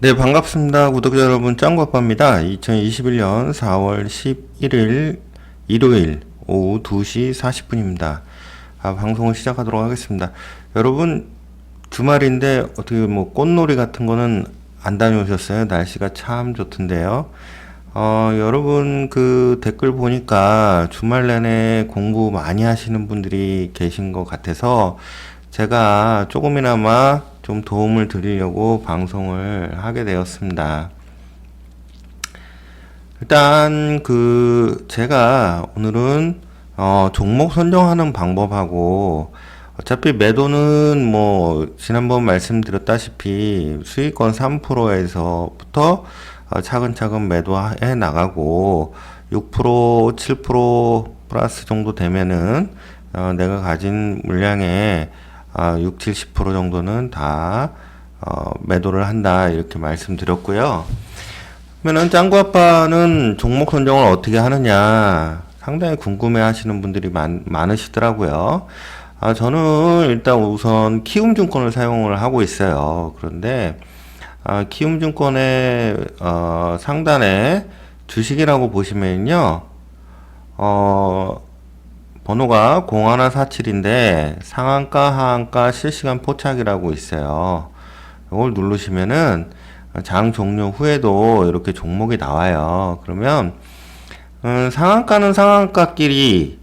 네, 반갑습니다. 구독자 여러분, 짱구아빠입니다. 2021년 4월 11일 일요일 오후 2시 40분입니다. 아, 방송을 시작하도록 하겠습니다. 여러분, 주말인데 어떻게 뭐 꽃놀이 같은 거는 안 다녀오셨어요? 날씨가 참 좋던데요. 어, 여러분 그 댓글 보니까 주말 내내 공부 많이 하시는 분들이 계신 것 같아서 제가 조금이나마 좀 도움을 드리려고 방송을 하게 되었습니다. 일단 그 제가 오늘은 어 종목 선정하는 방법하고 어차피 매도는 뭐 지난번 말씀드렸다시피 수익권 3%에서부터 어 차근차근 매도해 나가고 6% 7% 플러스 정도 되면은 어 내가 가진 물량의 아, 6, 70% 정도는 다 어, 매도를 한다 이렇게 말씀드렸고요. 그러면은 짱구 아빠는 종목 선정을 어떻게 하느냐 상당히 궁금해 하시는 분들이 많, 많으시더라고요. 아, 저는 일단 우선 키움증권을 사용을 하고 있어요. 그런데 아, 키움증권의 어, 상단에 주식이라고 보시면요. 어, 번호가 0147인데 상한가 하한가 실시간 포착이라고 있어요. 이걸 누르시면은 장 종료 후에도 이렇게 종목이 나와요. 그러면 음, 상한가는 상한가끼리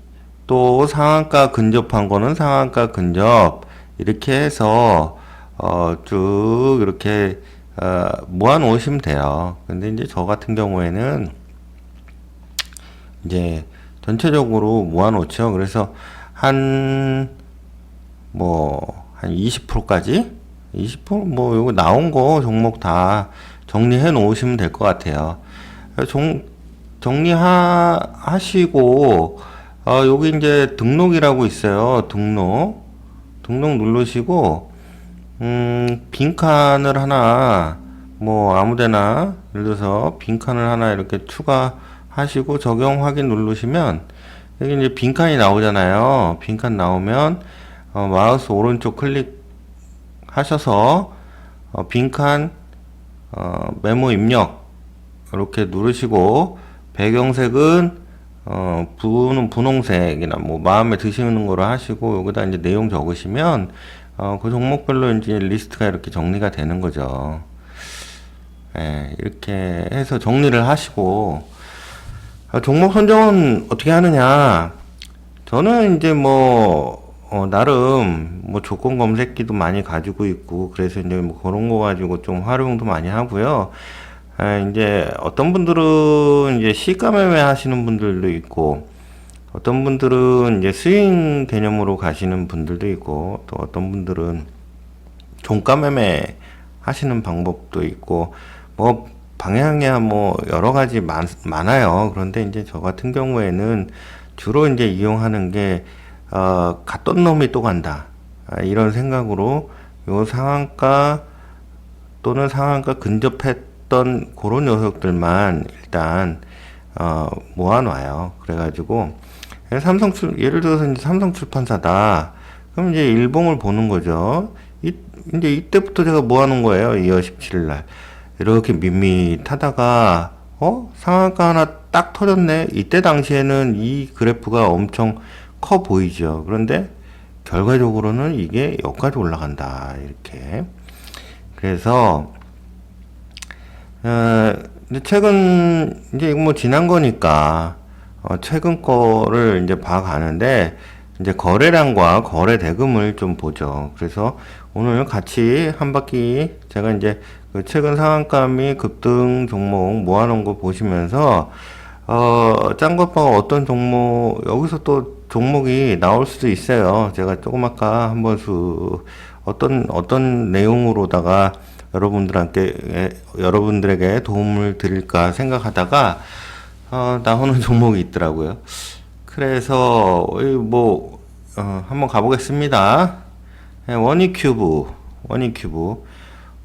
또 상한가 근접한 거는 상한가 근접 이렇게 해서 어, 쭉 이렇게 어, 모아 놓으시면 돼요. 근데 이제 저 같은 경우에는 이제 전체적으로 모아놓죠. 그래서 한, 뭐, 한 20%까지? 20%뭐 요거 나온 거 종목 다 정리해 놓으시면 될 것 같아요. 종, 정리하, 하시고, 어, 여기 이제 등록이라고 있어요. 등록. 등록 누르시고, 음, 빈칸을 하나, 뭐 아무데나, 예를 들어서 빈칸을 하나 이렇게 추가 하시고 적용 확인 누르시면 여기 이제 빈칸이 나오잖아요. 빈칸 나오면 어, 마우스 오른쪽 클릭 하셔서 어, 빈칸 어, 메모 입력 이렇게 누르시고 배경색은 어, 분, 분홍색이나 뭐 마음에 드시는 거로 하시고 여기다 이제 내용 적으시면 어, 그 종목별로 이제 리스트가 이렇게 정리가 되는 거죠. 예, 이렇게 해서 정리를 하시고 아, 종목 선정은 어떻게 하느냐? 저는 이제 뭐, 어, 나름, 뭐, 조건 검색기도 많이 가지고 있고, 그래서 이제 뭐, 그런 거 가지고 좀 활용도 많이 하고요. 아, 이제, 어떤 분들은 이제 시가 매매 하시는 분들도 있고, 어떤 분들은 이제 스윙 개념으로 가시는 분들도 있고, 또 어떤 분들은 종가 매매 하시는 방법도 있고, 뭐, 방향이야 뭐 여러 가지 많, 많아요. 그런데 이제 저 같은 경우에는 주로 이제 이용하는 게, 어, 갔던 놈이 또 간다. 아, 이런 생각으로 요 상한가 또는 상한가 근접했던 그런 녀석들만 일단, 어, 모아놔요. 그래가지고, 삼성 출, 예를 들어서 이제 삼성 출판사다. 그럼 이제 일봉을 보는 거죠. 이, 이제 이때부터 제가 모아놓은 거예요. 2월 17일 날. 이렇게 밋밋하다가 어? 상한가 하나 딱 터졌네. 이때 당시에는 이 그래프가 엄청 커 보이죠. 그런데 결과적으로는 이게 여기까지 올라간다. 이렇게. 그래서 어, 최근 이제 뭐 지난 거니까 어, 최근 거를 이제 봐가는데 이제 거래량과 거래 대금을 좀 보죠. 그래서 오늘 같이 한 바퀴 제가 이제 그 최근 상한가 및 급등 종목 모아놓은 거 보시면서 어, 짱것바가 어떤 종목 여기서 또 종목이 나올 수도 있어요. 제가 조금 아까 한번 수 어떤 어떤 내용으로다가 여러분들한테 여러분들에게 도움을 드릴까 생각하다가 어, 나오는 종목이 있더라고요. 그래서 뭐 어, 한번 가보겠습니다. 네, 원익큐브, 원익큐브,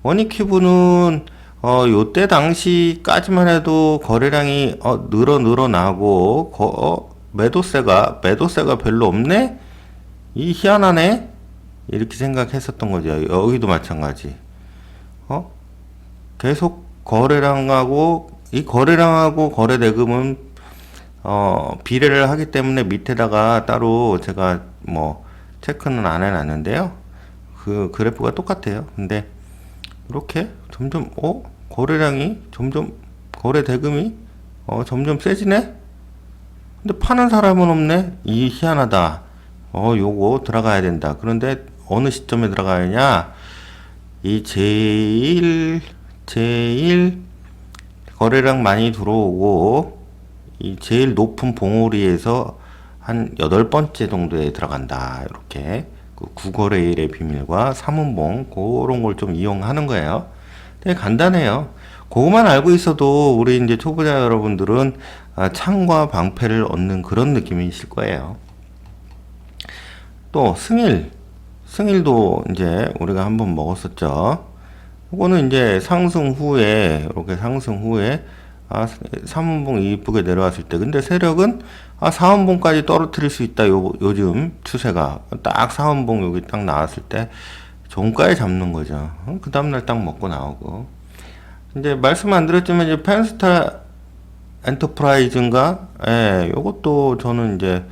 원익큐브는 어, 요때 당시까지만 해도 거래량이 어, 늘어 늘어나고 거, 어, 매도세가 매도세가 별로 없네. 이 희한하네. 이렇게 생각했었던 거죠. 여기도 마찬가지. 어? 계속 거래량하고 이 거래량하고 거래 대금은 어 비례를 하기 때문에 밑에다가 따로 제가 뭐 체크는 안 해놨는데요. 그 그래프가 똑같아요. 근데 이렇게 점점 어 거래량이 점점 거래 대금이 어 점점 세지네. 근데 파는 사람은 없네. 이 희한하다. 어 요거 들어가야 된다. 그런데 어느 시점에 들어가느냐? 이 제일 제일 거래량 많이 들어오고 이 제일 높은 봉우리에서 한 여덟 번째 정도에 들어간다. 이렇게 그 구거래일의 비밀과 삼은봉 그런 걸 좀 이용하는 거예요. 되게 간단해요. 그거만 알고 있어도 우리 이제 초보자 여러분들은 아, 창과 방패를 얻는 그런 느낌이실 거예요. 또 승일, 승일도 이제 우리가 한번 먹었었죠. 이거는 이제 상승 후에 이렇게 상승 후에 아, 3원봉 이쁘게 내려왔을 때 근데 세력은 아, 4원봉까지 떨어뜨릴 수 있다. 요, 요즘 추세가 딱 4원봉 여기 딱 나왔을 때 종가에 잡는 거죠. 어, 그 다음날 딱 먹고 나오고 이제 말씀 안 드렸지만 이제 펜스타 엔터프라이즈인가? 예, 요것도 저는 이제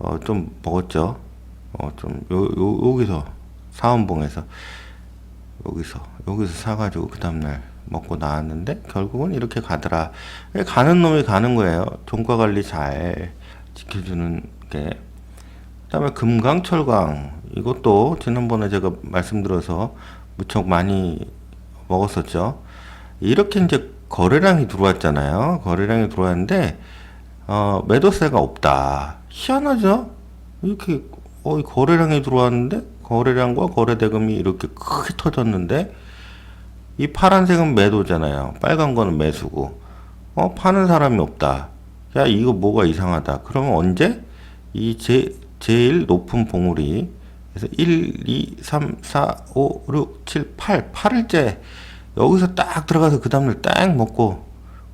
어, 좀 먹었죠. 어, 좀 요, 요, 여기서 사원봉에서 여기서 여기서 사가지고 그 다음날 먹고 나왔는데 결국은 이렇게 가더라. 가는 놈이 가는 거예요. 종가 관리 잘 지켜주는 게. 그다음에 금강 철강 이것도 지난번에 제가 말씀드려서 무척 많이 먹었었죠. 이렇게 이제 거래량이 들어왔잖아요. 거래량이 들어왔는데 어, 매도세가 없다. 희한하죠? 이렇게 어, 이 거래량이 들어왔는데 거래량과 거래 대금이 이렇게 크게 터졌는데 이 파란색은 매도잖아요. 빨간 거는 매수고. 어, 파는 사람이 없다. 야, 이거 뭐가 이상하다. 그러면 언제? 이 제, 제일 높은 봉우리. 그래서 1, 2, 3, 4, 5, 6, 7, 8. 8일째. 여기서 딱 들어가서 그 다음날 딱 먹고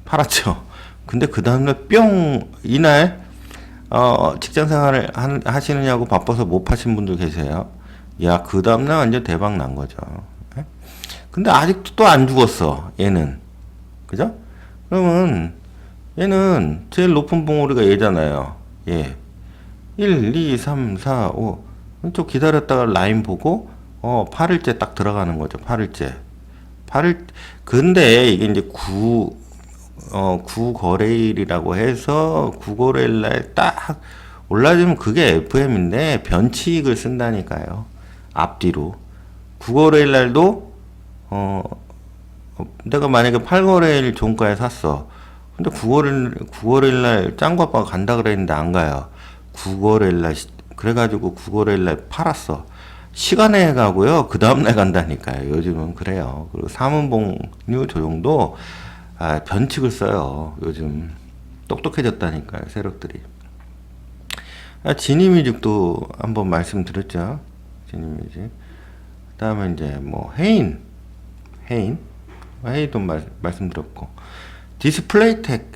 팔았죠. 근데 그 다음날 뿅! 이날, 어, 직장 생활을 한- 하시느냐고 바빠서 못 파신 분들 계세요. 야, 그 다음날 완전 대박 난 거죠. 예? 근데 아직도 또 안 죽었어, 얘는. 그죠? 그러면, 얘는 제일 높은 봉우리가 얘잖아요. 얘. 1, 2, 3, 4, 5. 좀 기다렸다가 라인 보고, 어, 8일째 딱 들어가는 거죠, 8일째. 8일, 근데 이게 이제 구, 어, 구거래일이라고 해서 구거래일 날 딱 올라지면 그게 FM인데 변치익을 쓴다니까요. 앞뒤로. 구거래일 날도, 어, 어, 내가 만약에 8거래일 종가에 샀어. 근데 9월일, 9월일 날 짱구 아빠가 간다 그랬는데 안 가요. 9월일 날, 시- 그래가지고 9월일 날 팔았어. 시간에 가고요. 그 다음날 간다니까요. 요즘은 그래요. 그리고 사문봉류 조종도 아, 변칙을 써요. 요즘 똑똑해졌다니까요. 세력들이. 아, 지니뮤직도 한번 말씀드렸죠. 지니뮤직. 그 다음에 이제 뭐 해인, 해인, 해인도 말, 말씀드렸고 디스플레이텍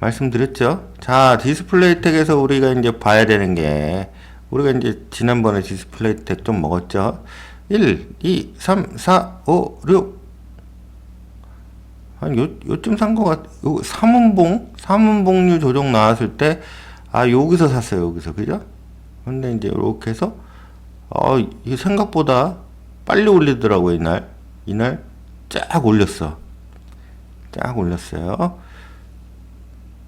말씀드렸죠. 자, 디스플레이텍에서 우리가 이제 봐야 되는 게 우리가 이제 지난번에 디스플레이텍 좀 먹었죠. 1, 2, 3, 4, 5, 6. 한 요, 요쯤 산거 같, 요, 삼은봉? 삼은봉류 조정 나왔을 때, 아, 여기서 샀어요, 여기서. 그죠? 근데 이제 이렇게 해서, 어, 이게 생각보다 빨리 올리더라고요, 이날. 이날 쫙 올렸어. 쫙 올렸어요.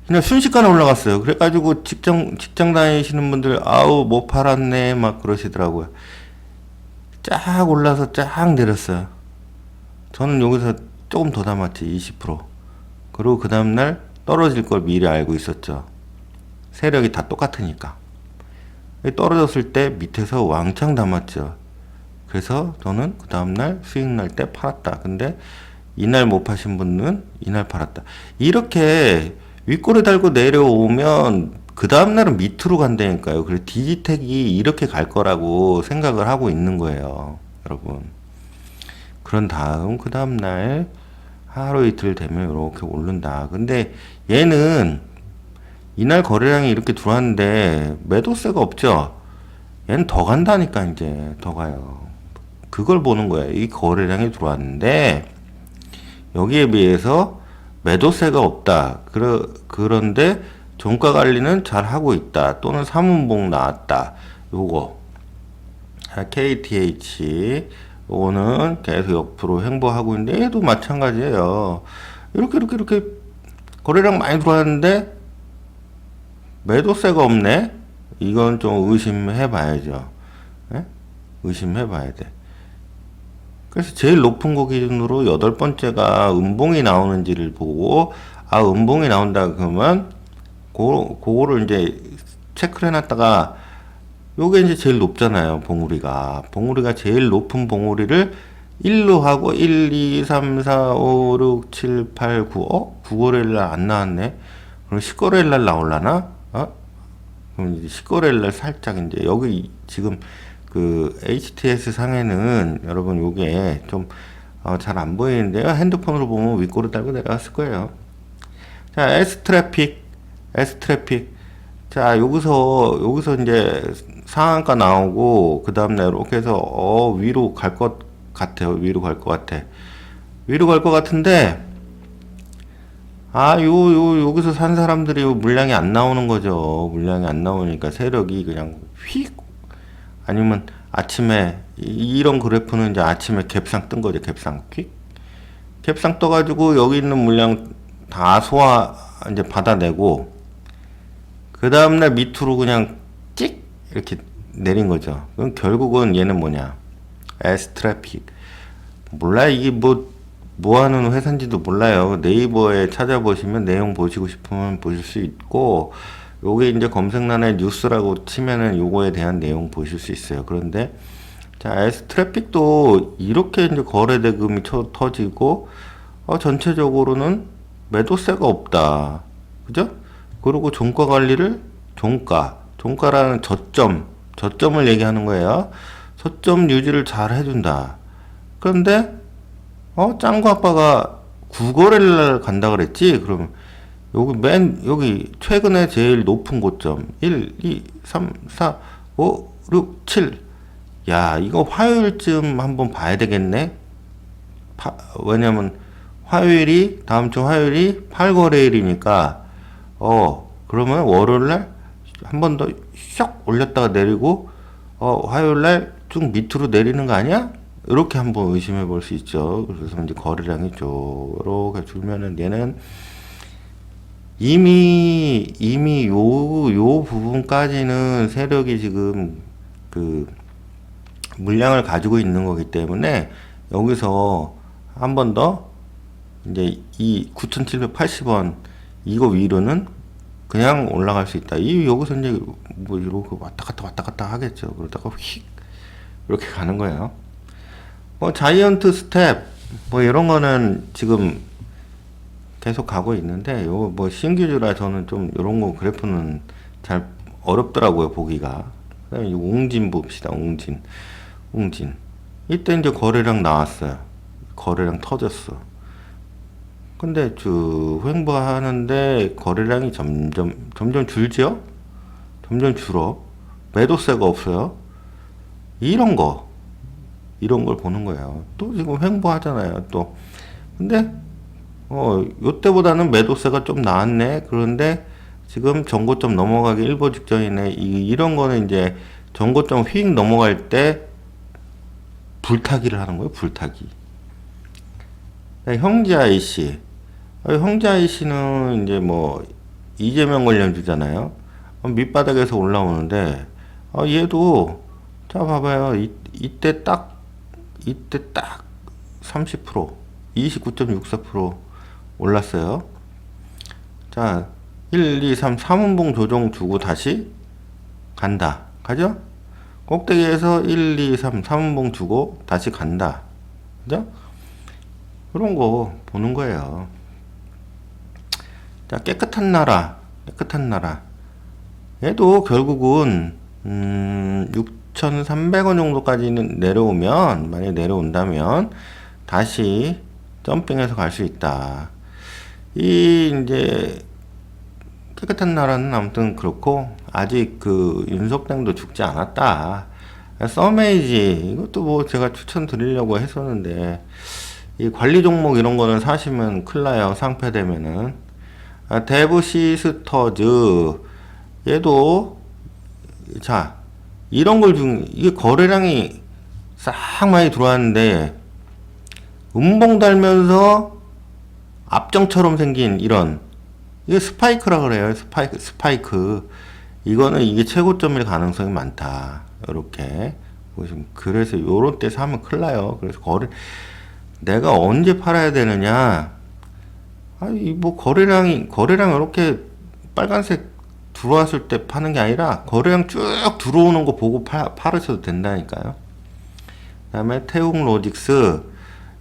그냥 순식간에 올라갔어요. 그래가지고 직장, 직장 다니시는 분들, 아우, 못 팔았네, 막 그러시더라고요. 쫙 올라서 쫙 내렸어요. 저는 여기서 조금 더 담았지, 20%. 그리고 그 다음날 떨어질 걸 미리 알고 있었죠. 세력이 다 똑같으니까. 떨어졌을 때 밑에서 왕창 담았죠. 그래서 저는 그 다음날 수익 날 때 팔았다. 근데 이날 못 파신 분은 이날 팔았다. 이렇게 윗골에 달고 내려오면 그 다음날은 밑으로 간다니까요. 그래서 디지텍이 이렇게 갈 거라고 생각을 하고 있는 거예요. 여러분. 그런 다음 그 다음날 하루 이틀 되면 이렇게 오른다. 근데 얘는 이날 거래량이 이렇게 들어왔는데 매도세가 없죠. 얘는 더 간다니까 이제 더 가요. 그걸 보는 거예요. 이 거래량이 들어왔는데 여기에 비해서 매도세가 없다. 그러, 그런데 종가 관리는 잘 하고 있다. 또는 사문봉 나왔다. 요거. 자, KTH. 요거는 계속 옆으로 횡보하고 있는데 얘도 마찬가지예요. 이렇게 이렇게 이렇게 거래량 많이 들어왔는데 매도세가 없네. 이건 좀 의심해 봐야죠. 예? 의심해 봐야 돼. 그래서 제일 높은 거 기준으로 여덟 번째가 음봉이 나오는지를 보고 아 음봉이 나온다 그러면 고, 그거를 이제 체크를 해놨다가 요게 이제 제일 높잖아요 봉우리가 봉우리가 제일 높은 봉우리를 1로 하고 1, 2, 3, 4, 5, 6, 7, 8, 9 어? 9월일날 안 나왔네 그럼 10월일날 나올라나? 어? 그럼 이제 10월일날 살짝 이제 여기 지금 그 HTS 상에는 여러분 요게 좀 어, 잘 안 보이는데요. 핸드폰으로 보면 윗꼬리 달고 내려갔을 거예요. 자, S 트래픽, S 트래픽. 자, 여기서 여기서 이제 상한가 나오고 그 다음 날 이렇게 해서 어 위로 갈 것 같아요. 위로 갈 것 같아. 위로 갈 것 같은데 아, 요, 요, 여기서 산 사람들이 요 물량이 안 나오는 거죠. 물량이 안 나오니까 세력이 그냥 휙 아니면 아침에 이- 이런 그래프는 이제 아침에 갭상 뜬 거죠. 갭상 퀵. 갭상 떠가지고 여기 있는 물량 다 소화 이제 받아내고 그 다음날 밑으로 그냥 찍 이렇게 내린 거죠. 그럼 결국은 얘는 뭐냐? S 트래픽. 몰라 이게 뭐 뭐 하는 회사인지도 몰라요. 네이버에 찾아보시면 내용 보시고 싶으면 보실 수 있고 요게 이제 검색란에 뉴스라고 치면은 요거에 대한 내용 보실 수 있어요. 그런데 자, S 트래픽도 이렇게 이제 거래 대금이 쳐, 터지고 어, 전체적으로는 매도세가 없다. 그죠? 그리고 종가 관리를 종가, 종가라는 저점, 저점을 얘기하는 거예요. 저점 유지를 잘 해준다. 그런데 어, 짱구 아빠가 9거래를 간다 그랬지? 그러면 여기 맨 여기 최근에 제일 높은 고점 1, 2, 3, 4, 5, 6, 7. 야, 이거 화요일쯤 한번 봐야 되겠네. 파, 왜냐면 화요일이 다음 주 화요일이 8거래일이니까 어, 그러면 월요일 날 한 번더슉 올렸다가 내리고 어, 화요일 날 쭉 밑으로 내리는 거 아니야? 이렇게 한번 의심해 볼 수 있죠. 그래서 이제 거래량이 이렇게 줄면은 얘는 이미 이미 요 요 부분까지는 세력이 지금 그 물량을 가지고 있는 거기 때문에 여기서 한 번 더 이제 이 9,780원 이거 위로는 그냥 올라갈 수 있다. 이 여기서 이제 뭐 이렇게 왔다 갔다 왔다 갔다 하겠죠. 그러다가 휙 이렇게 가는 거예요. 뭐 자이언트 스텝 뭐 이런 거는 지금 계속 가고 있는데 요 뭐 신규주라 저는 좀 이런 거 그래프는 잘 어렵더라고요 보기가. 그다음에 이 웅진 봅시다 웅진 웅진 이때 이제 거래량 나왔어요. 거래량 터졌어. 근데 쭉 횡보하는데 거래량이 점점 점점 줄죠? 점점 줄어. 매도세가 없어요. 이런 거 이런 걸 보는 거예요. 또 지금 횡보하잖아요. 또 근데 어 요때보다는 매도세가 좀 나았네. 그런데 지금 전고점 넘어가기 일보 직전이네. 이, 이런 거는 이제 전고점 휙 넘어갈 때 불타기를 하는 거예요. 불타기. 네, 형제 IC. 어, 형제 IC는 이제 뭐 이재명 관련주잖아요. 어, 밑바닥에서 올라오는데 어, 얘도 자 봐봐요. 이, 이때 딱 이때 딱 30% 29.64% 올랐어요. 자, 1, 2, 3, 3운봉 조정 주고 다시 간다. 가죠? 꼭대기에서 1, 2, 3, 3운봉 주고 다시 간다. 그죠? 그런 거 보는 거예요. 자, 깨끗한 나라, 깨끗한 나라. 얘도 결국은, 음, 6,300원 정도까지는 내려오면, 만약에 내려온다면, 다시 점핑해서 갈 수 있다. 이, 이제, 깨끗한 나라는 아무튼 그렇고, 아직 그 윤석땡도 죽지 않았다. 서메이지, 이것도 뭐 제가 추천드리려고 했었는데, 이 관리 종목 이런 거는 사시면 큰일 나요. 상패되면은. 아, 데브 시스터즈. 얘도, 자, 이런 걸 중, 이게 거래량이 싹 많이 들어왔는데, 음봉 달면서 압정처럼 생긴 이런, 이게 스파이크라 그래요. 스파이크, 스파이크. 이거는 이게 최고점일 가능성이 많다. 요렇게. 보시면. 그래서 요런 때 사면 큰일 나요. 그래서 거래, 내가 언제 팔아야 되느냐? 아니, 뭐, 거래량이, 거래량 이렇게 빨간색 들어왔을 때 파는 게 아니라, 거래량 쭉 들어오는 거 보고 파, 팔으셔도 된다니까요. 그 다음에 태웅 로직스.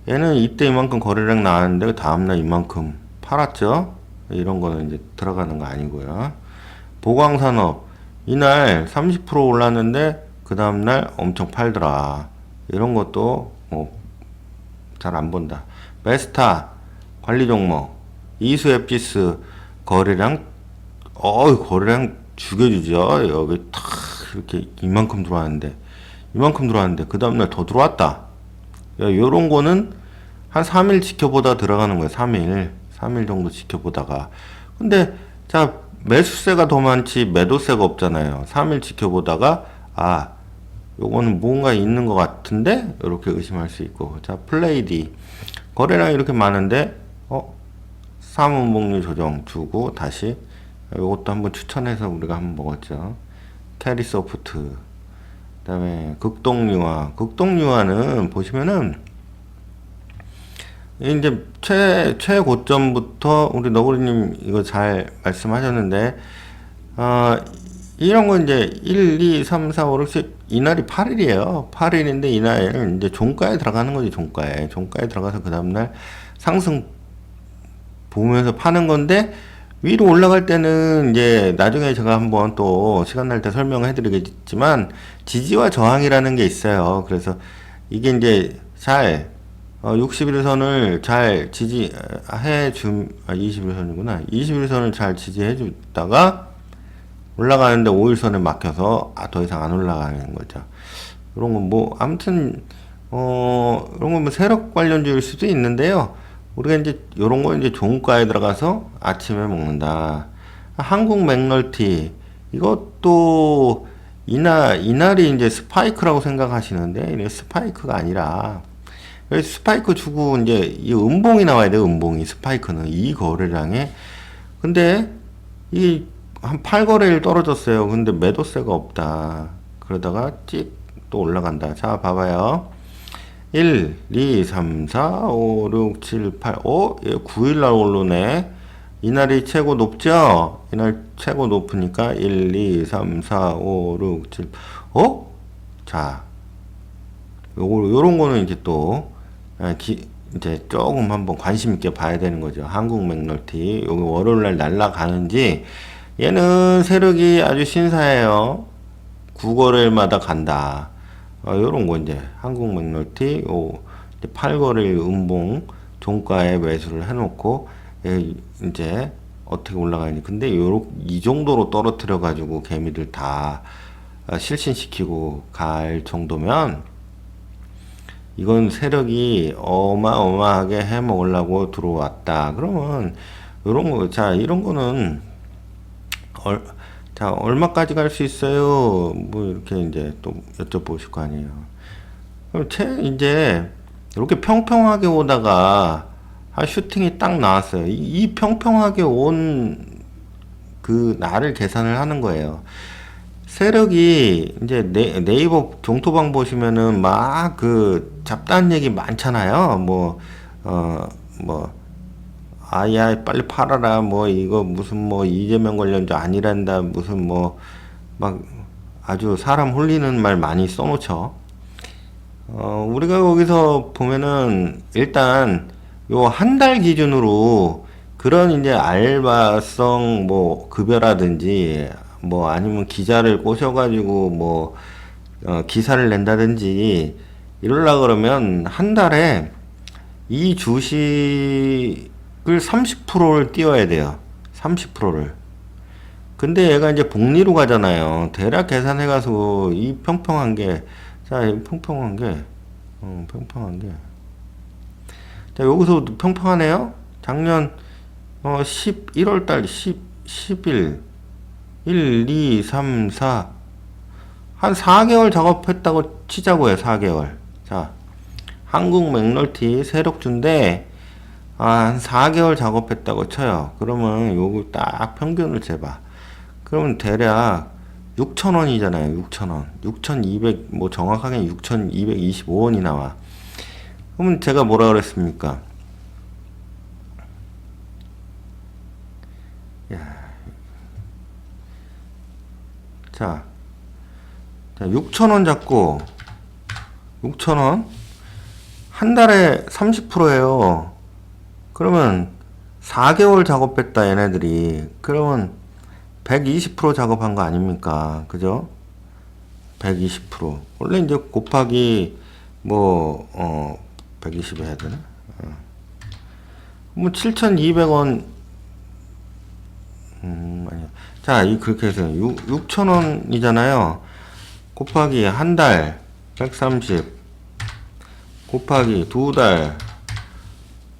얘는 이때 이만큼 거래량 나왔는데, 그 다음날 이만큼 팔았죠? 이런 거는 이제 들어가는 거 아니고요. 보광산업. 이날 30% 올랐는데, 그 다음날 엄청 팔더라. 이런 것도, 뭐, 잘 안 본다. 베스타 관리 종목 이수 앱지스 거래량 어 거래량 죽여주죠. 여기 탁 이렇게 이만큼 들어왔는데 이만큼 들어왔는데 그 다음날 더 들어왔다. 야, 요런 거는 한 3일 지켜보다 들어가는 거예요. 3일. 3일 정도 지켜보다가. 근데 자 매수세가 더 많지 매도세가 없잖아요. 3일 지켜보다가 아 요거는 뭔가 있는 것 같은데? 이렇게 의심할 수 있고. 자 플레이디 거래량 이렇게 많은데 어 사문복리 조정 주고 다시 요것도 한번 추천해서 우리가 한번 먹었죠. 캐리소프트. 그다음에 극동유화. 극동유화는 보시면은 이제 최 최고점부터 우리 너구리님 이거 잘 말씀하셨는데 어 이런 거 이제 1, 2, 3, 4, 5, 6, 7 이날이 8일이에요. 8일인데 이날은 이제 종가에 들어가는 거지 종가에 종가에 들어가서 그 다음날 상승 보면서 파는 건데 위로 올라갈 때는 이제 나중에 제가 한번 또 시간 날 때 설명해 드리겠지만 지지와 저항이라는 게 있어요. 그래서 이게 이제 잘 어, 61선을 잘 지지해 줌, 아, 21선이구나. 21선을 잘 지지해 주다가 올라가는데 5일선에 막혀서 아, 더 이상 안 올라가는 거죠. 이런 건 뭐, 아무튼, 어, 이런 건 뭐 세력 관련주일 수도 있는데요. 우리가 이제 이런 거 이제 종가에 들어가서 아침에 먹는다. 한국 맥널티 이것도 이날 이날이 이제 스파이크라고 생각하시는데 스파이크가 아니라 스파이크 주고 이제 이 음봉이 나와야 돼 음봉이 스파이크는 이 거래량에 근데 이 한 8거래일 떨어졌어요 근데 매도세가 없다 그러다가 찍 또 올라간다 자 봐봐요 1, 2, 3, 4, 5, 6, 7, 8, 어? 얘 9일날 오르네. 이날이 최고 높죠? 이날 최고 높으니까 1, 2, 3, 4, 5, 6, 7, 어? 자, 요거, 요런 거는 이제 또, 아, 기, 이제 조금 한번 관심 있게 봐야 되는 거죠. 한국 맥널티. 여기 월요일날 날라가는지, 얘는 세력이 아주 신사예요. 9거래일마다 간다. 어, 요런 거 이제 한국 맥널티 요 8거래일 음봉 종가에 매수를 해놓고 예, 이제 어떻게 올라가니 근데 요렇 이 정도로 떨어뜨려 가지고 개미들 다 어, 실신시키고 갈 정도면 이건 세력이 어마어마하게 해 먹으려고 들어왔다 그러면 요런 거 자 이런 거는 얼, 자, 얼마까지 갈 수 있어요? 뭐, 이렇게 이제 또 여쭤보실 거 아니에요. 그럼 채, 이제, 이렇게 평평하게 오다가, 한 슈팅이 딱 나왔어요. 이, 이 평평하게 온그 날을 계산을 하는 거예요. 세력이, 이제 네, 네이버 종토방 보시면은 막 그 잡다한 얘기 많잖아요. 뭐, 어, 뭐, 아야 빨리 팔아라 뭐 이거 무슨 뭐 이재명 관련주 아니란다 무슨 뭐 막 아주 사람 홀리는 말 많이 써놓죠. 어 우리가 거기서 보면은 일단 요 한 달 기준으로 그런 이제 알바성 뭐 급여라든지 뭐 아니면 기자를 꼬셔가지고 뭐 어, 기사를 낸다든지 이럴라 그러면 한 달에 이 주식 을 30%를 띄워야 돼요. 30%를. 근데 얘가 이제 복리로 가잖아요. 대략 계산해 가서 이 평평한 게, 자, 이 평평한 게, 어, 평평한 게. 자, 여기서 평평하네요. 작년 어 11월 달 10, 10일 1, 2, 3, 4. 한 4개월 작업했다고 치자고요. 4개월. 자, 한국 맥널티 세력주인데 아, 한 4개월 작업했다고 쳐요. 그러면 요거 딱 평균을 재봐. 그러면 대략 6,000원이잖아요. 6,000원. 6,200, 뭐 정확하게 6,225원이 나와. 그러면 제가 뭐라 그랬습니까? 자, 자 6,000원 잡고 6,000원 한 달에 30%예요. 그러면 4개월 작업했다 얘네들이 그러면 120% 작업한 거 아닙니까? 그죠? 120% 원래 이제 곱하기 뭐 어 120 해야 되나? 어. 뭐 7,200원 음 아니야. 자, 이 그렇게 해서 6, 6,000원이잖아요. 곱하기 한 달 130 곱하기 두 달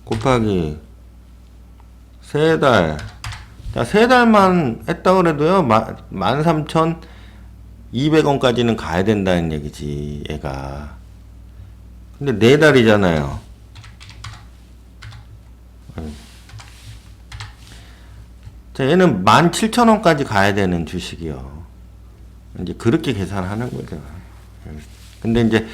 곱하기 세 달. 자, 세 달만 했다 그래도요. 13,200원까지는 가야 된다는 얘기지, 얘가. 근데 네 달이잖아요. 자, 얘는 17,000원까지 가야 되는 주식이요. 이제 그렇게 계산하는 거죠. 근데 이제,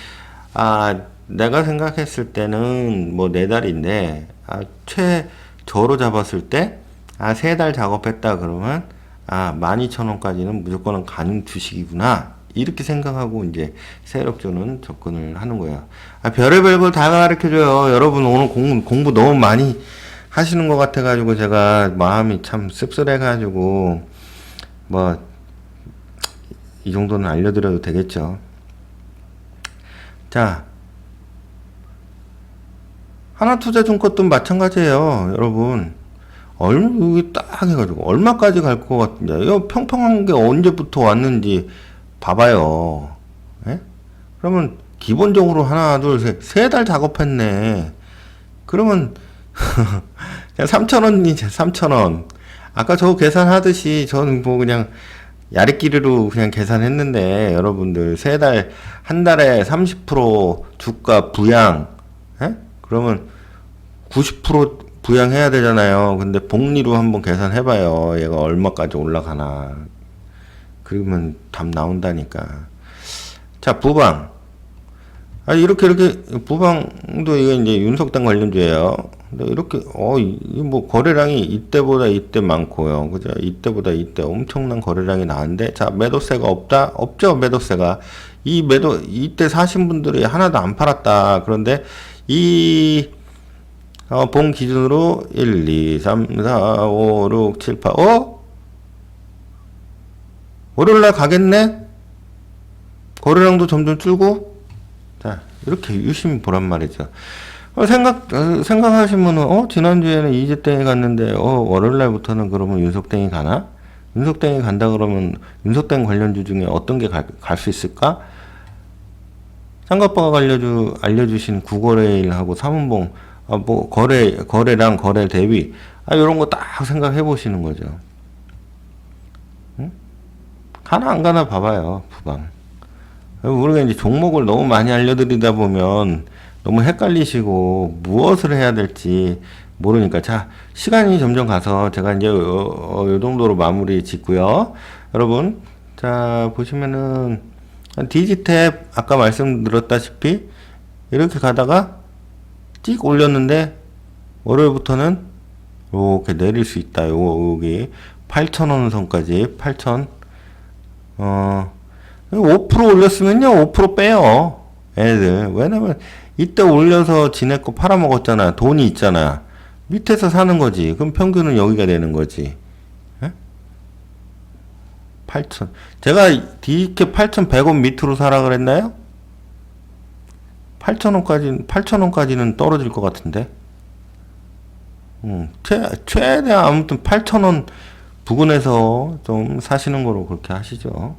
아, 내가 생각했을 때는 뭐 네 달인데, 아, 최저로 잡았을 때, 아, 세 달 작업했다 그러면, 아, 12,000원까지는 무조건 가는 주식이구나. 이렇게 생각하고 이제 세력주는 접근을 하는 거야. 아, 별의별 걸 다 가르쳐줘요. 여러분 오늘 공부, 공부 너무 많이 하시는 것 같아가지고 제가 마음이 참 씁쓸해가지고 뭐 이 정도는 알려드려도 되겠죠. 자, 하나투자증권도 마찬가지예요, 여러분. 얼마 여기 딱 해가지고 얼마까지 갈 것 같은데 이 평평한 게 언제부터 왔는지 봐봐요. 예? 그러면 기본적으로 하나, 둘, 셋, 세 달 작업했네. 그러면 그냥 3,000원이지, 3,000원. 아까 저 계산하듯이 저는 뭐 그냥 야리끼리로 그냥 계산했는데 여러분들 세 달, 한 달에 30% 주가 부양, 예? 그러면 90% 부양해야 되잖아요. 근데 복리로 한번 계산해 봐요. 얘가 얼마까지 올라가나. 그러면 답 나온다니까. 자, 부방. 아, 이렇게, 이렇게, 부방도 이게 이제 윤석당 관련주예요. 근데 이렇게, 어, 이, 뭐, 거래량이 이때보다 이때 많고요. 그죠? 이때보다 이때 엄청난 거래량이 나는데, 자, 매도세가 없다? 없죠, 매도세가. 이 매도, 이때 사신 분들이 하나도 안 팔았다. 그런데, 이, 어, 본 기준으로 1, 2, 3, 4, 5, 6, 7, 8, 어? 월요일날 가겠네? 거래량도 점점 줄고? 자, 이렇게 유심히 보란 말이죠. 어, 생각, 어, 생각하시면은, 어, 지난주에는 이재땡이 갔는데, 어, 월요일 날부터는 그러면 윤석땡이 가나? 윤석땡이 간다 그러면 윤석땡 관련주 중에 어떤 게 갈 수 있을까? 쌍가빠가 알려주, 알려주신 구거래일하고 삼은봉, 아, 뭐, 거래, 거래량, 거래 대비, 아, 요런 거 딱 생각해 보시는 거죠. 응? 가나 안 가나 봐봐요, 부방. 우리가 이제 종목을 너무 많이 알려드리다 보면 너무 헷갈리시고 무엇을 해야 될지 모르니까. 자 시간이 점점 가서 제가 이제 어, 어, 요 정도로 마무리 짓고요. 여러분 자 보시면은 디지탭 아까 말씀드렸다시피 이렇게 가다가 찍 올렸는데 월요일부터는 이렇게 내릴 수 있다. 요 여기 8,000원 선까지. 8,000 어, 5% 올렸으면요, 5% 빼요. 애들. 왜냐면, 이때 올려서 지네 거 팔아먹었잖아. 돈이 있잖아. 밑에서 사는 거지. 그럼 평균은 여기가 되는 거지. 예? 8천. 제가 DK 8,100원 밑으로 사라 그랬나요? 8,000원까지, 8,000원까지는 떨어질 것 같은데. 음, 최, 최대한 아무튼 8,000원 부근에서 좀 사시는 거로 그렇게 하시죠.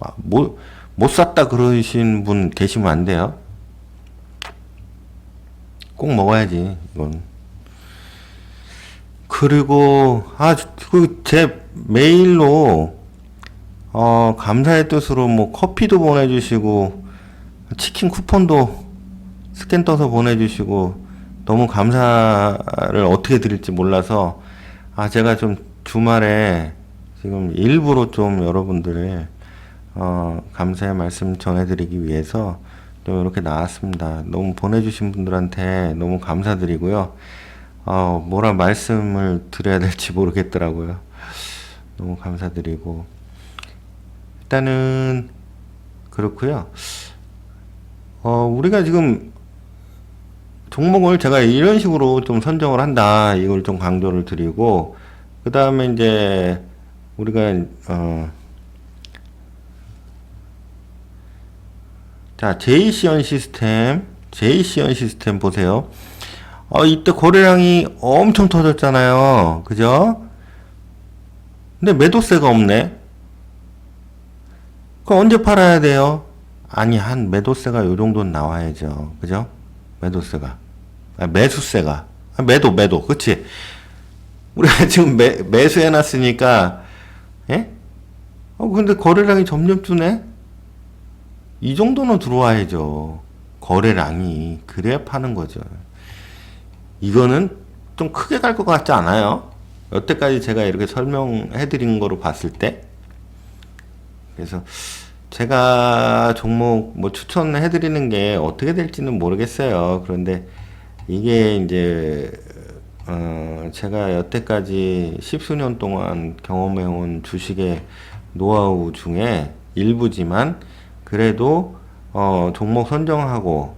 아, 못, 못 샀다 그러신 분 계시면 안 돼요. 꼭 먹어야지 이건. 그리고 아 그 제 메일로 어 감사의 뜻으로 뭐 커피도 보내주시고 치킨 쿠폰도 스캔 떠서 보내주시고 너무 감사를 어떻게 드릴지 몰라서 아 제가 좀 주말에 지금 일부러 좀 여러분들 어 감사의 말씀 전해드리기 위해서 좀 이렇게 나왔습니다. 너무 보내주신 분들한테 너무 감사드리고요. 어 뭐라 말씀을 드려야 될지 모르겠더라고요. 너무 감사드리고 일단은 그렇고요. 어 우리가 지금 종목을 제가 이런 식으로 좀 선정을 한다. 이걸 좀 강조를 드리고, 그 다음에 이제 우리가, 어, 자, 제이시언 시스템, 제이시언 시스템 보세요. 어, 이때 거래량이 엄청 터졌잖아요. 그죠? 근데 매도세가 없네. 그 언제 팔아야 돼요? 아니, 한 매도세가 요 정도는 나와야죠. 그죠? 매도세가. 아, 매수세가. 아, 매도, 매도. 그치? 우리가 지금 매, 매수해놨으니까, 예? 어, 근데 거래량이 점점 주네? 이 정도는 들어와야죠. 거래량이. 그래야 파는 거죠. 이거는 좀 크게 갈 것 같지 않아요? 여태까지 제가 이렇게 설명해 드린 거로 봤을 때. 그래서, 제가 종목 뭐 추천해 드리는 게 어떻게 될지는 모르겠어요. 그런데 이게 이제 어 제가 여태까지 십수년 동안 경험해 온 주식의 노하우 중에 일부지만 그래도 어 종목 선정하고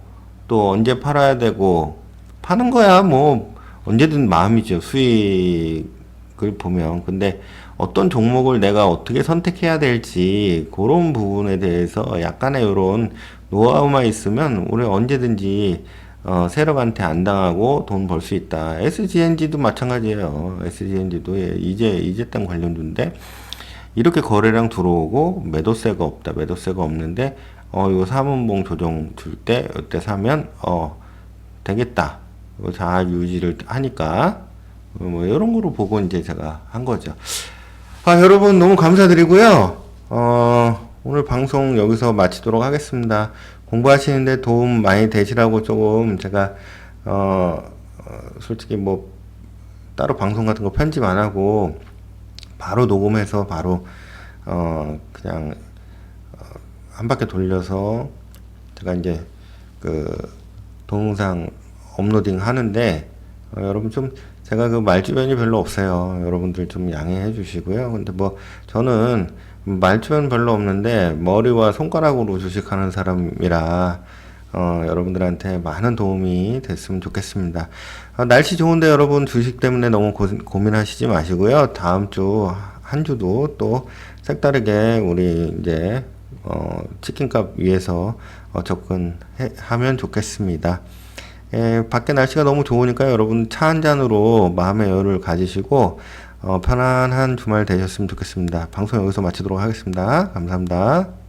또 언제 팔아야 되고 파는 거야 뭐 언제든 마음이죠. 수익을 보면. 근데 어떤 종목을 내가 어떻게 선택해야 될지 그런 부분에 대해서 약간의 이런 노하우만 있으면 우리 언제든지 어, 세력한테 안 당하고 돈 벌 수 있다. SGNG도 마찬가지예요. SGNG도 예, 이제 이제 딴 관련주인데 이렇게 거래량 들어오고 매도세가 없다. 매도세가 없는데 어 이거 사문봉 조정 줄 때 이때 사면 어 되겠다. 잘 유지를 하니까 뭐 이런 거로 보고 이제 제가 한 거죠. 아, 여러분 너무 감사드리고요. 어, 오늘 방송 여기서 마치도록 하겠습니다. 공부하시는데 도움 많이 되시라고 조금 제가 어, 어, 솔직히 뭐 따로 방송 같은 거 편집 안 하고 바로 녹음해서 바로 어, 그냥 어, 한 바퀴 돌려서 제가 이제 그 동영상 업로딩 하는데 어, 여러분 좀 제가 그 말주변이 별로 없어요. 여러분들 좀 양해해 주시고요. 근데 뭐 저는 말주변 별로 없는데 머리와 손가락으로 주식하는 사람이라 어, 여러분들한테 많은 도움이 됐으면 좋겠습니다. 어, 날씨 좋은데 여러분 주식 때문에 너무 고, 고민하시지 마시고요. 다음 주 한 주도 또 색다르게 우리 이제 어, 치킨값 위해서 어, 접근하면 좋겠습니다. 예, 밖에 날씨가 너무 좋으니까 여러분 차 한 잔으로 마음의 여유를 가지시고 어, 편안한 주말 되셨으면 좋겠습니다. 방송 여기서 마치도록 하겠습니다. 감사합니다.